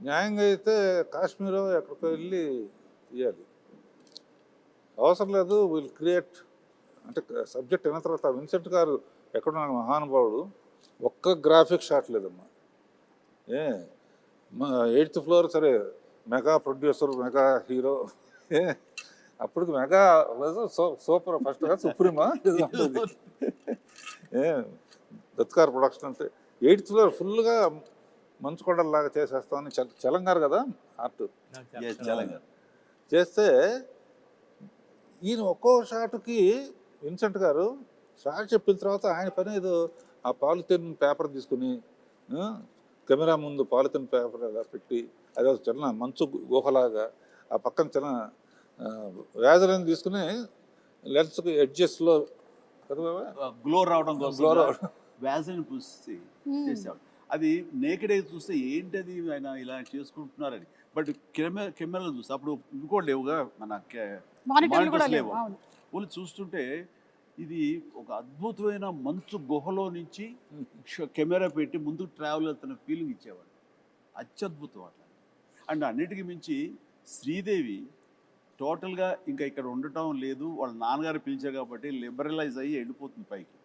న్యాయంగా అయితే కాశ్మీర్ ఎక్కడికో వెళ్ళి తీయాలి. అవసరం లేదు విల్ క్రియేట్ అంటే సబ్జెక్ట్ అయిన తర్వాత విన్సెంట్ గారు ఎక్కడున్న మహానుభావుడు ఒక్క గ్రాఫిక్ షాట్ లేదమ్మా. ఏ ఎయిత్ ఫ్లోర్ సరే మెగా ప్రొడ్యూసర్ మెగా హీరో ఏ అప్పటికి మెగా సూపర్ ఫస్ట్గా సుప్రీమా? ఏ దత్కార్ ప్రొడక్షన్ అంటే ఎయిత్ ఫ్లోర్ ఫుల్గా మంచు కొండలాగా చేసేస్తామని చల చలంగారు కదా ఆర్ట్ చేస్తే ఈయన ఒక్కో షాట్కి విన్సెంట్ గారు షాట్ చెప్పిన తర్వాత ఆయన పని ఏదో ఆ పాలిథిన్ పేపర్ తీసుకుని కెమెరా ముందు పాలిథిన్ పేపర్ అలా పెట్టి అదే చిన్న మంచు గుహలాగా ఆ పక్కన చిన్న వ్యాధులను తీసుకుని లెన్స్కి ఎడ్జెస్లో? గ్లో రావడం Glow రావడం. వ్యాసని పూసి చేసేవాడు అది నేకెడ్ అయితే చూస్తే ఏంటది ఆయన ఇలా చేసుకుంటున్నారని. బట్ కెమెరా కెమెరాలో చూస్తే అప్పుడు ఇంకోటి లేవుగా మన లేవు వాళ్ళు చూస్తుంటే ఇది ఒక అద్భుతమైన మంచు గుహలో నుంచి కెమెరా పెట్టి ముందుకు ట్రావెల్ అవుతున్న ఫీలింగ్ ఇచ్చేవాడు. అత్యద్భుతం అట్లా. అండ్ అన్నిటికీ మించి శ్రీదేవి టోటల్గా ఇంకా ఇక్కడ ఉండటం లేదు. వాళ్ళ నాన్నగారు పిలిచారు కాబట్టి లిబరలైజ్ అయ్యి వెళ్ళిపోతుంది పైకి.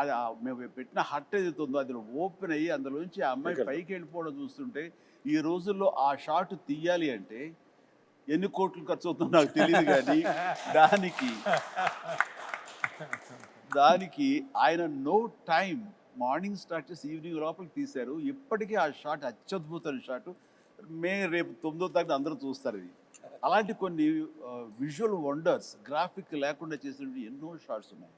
అది మేము పెట్టిన హట్ ఏదైతే ఉందో అది ఓపెన్ అయ్యి అందులోంచి ఆ అమ్మాయి. పైకి వెళ్ళిపోవడం చూస్తుంటే ఈ రోజుల్లో ఆ షాట్ తీయాలి అంటే ఎన్ని కోట్లు ఖర్చు అవుతుందో నాకు తెలియదు కానీ దానికి దానికి ఆయన నో టైం మార్నింగ్ స్టార్ట్ చేసి ఈవినింగ్ లోపలికి తీశారు. ఇప్పటికీ ఆ షాట్ అత్యద్భుతమైన షాట్. మే రేపు తొమ్మిదో తారీఖు అందరూ చూస్తారు ఇది. అలాంటి కొన్ని విజువల్ వండర్స్ గ్రాఫిక్ లేకుండా చేసినవి ఎన్నో షాట్స్ ఉన్నాయి.